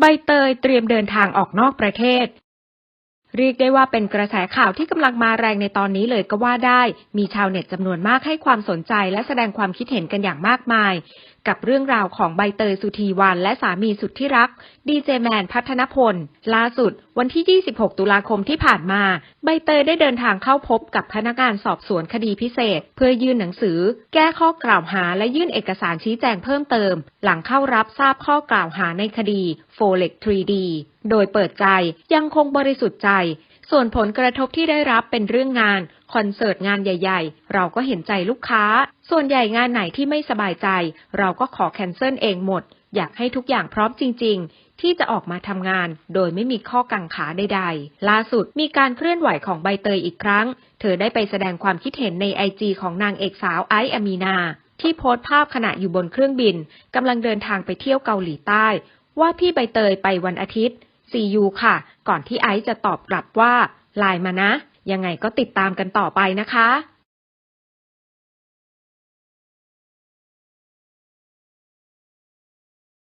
ใบเตยเตรียมเดินทางออกนอกประเทศ เรียกได้ว่าเป็นกระแสข่าวที่กำลังมาแรงในตอนนี้เลยก็ว่าได้ มีชาวเน็ตจำนวนมากให้ความสนใจและแสดงความคิดเห็นกันอย่างมากมายกับเรื่องราวของใบเตยสุธีวันและสามีสุดที่รัก ดีเจแมนพัฒนพล ล่าสุด วันที่ 26 ตุลาคมที่ผ่านมา ใบเตยได้เดินทางเข้าพบกับพนักงานสอบสวนคดีพิเศษ เพื่อยื่นหนังสือ แก้ข้อกล่าวหาและยื่นเอกสารชี้แจงเพิ่มเติม หลังเข้ารับทราบข้อกล่าวหาในคดี f o l e x 3D โดยเปิดใจยังคงบริสุทธิ์ใจ ส่วนผลกระทบที่ได้รับเป็นเรื่องงาน คอนเสิร์ตงานใหญ่ ๆ เราก็เห็นใจลูกค้า ส่วนใหญ่งานไหนที่ไม่สบายใจ เราก็ขอแคนเซิลเองหมด อยากให้ทุกอย่างพร้อมจริง ๆ ที่จะออกมาทำงาน โดยไม่มีข้อกังขาใดๆ ล่าสุดมีการเคลื่อนไหวของใบเตยอีกครั้ง เธอได้ไปแสดงความคิดเห็นในไอจีของนางเอกสาวไอซ์อามีนา ที่โพสต์ภาพขณะอยู่บนเครื่องบินกำลังเดินทางไปเที่ยวเกาหลีใต้ ว่าพี่ใบเตยไปวันอาทิตย์ ซียูค่ะ ก่อนที่ไอซ์จะตอบกลับว่าไลน์มานะ ยังไงก็ติดตามกันต่อไปนะคะ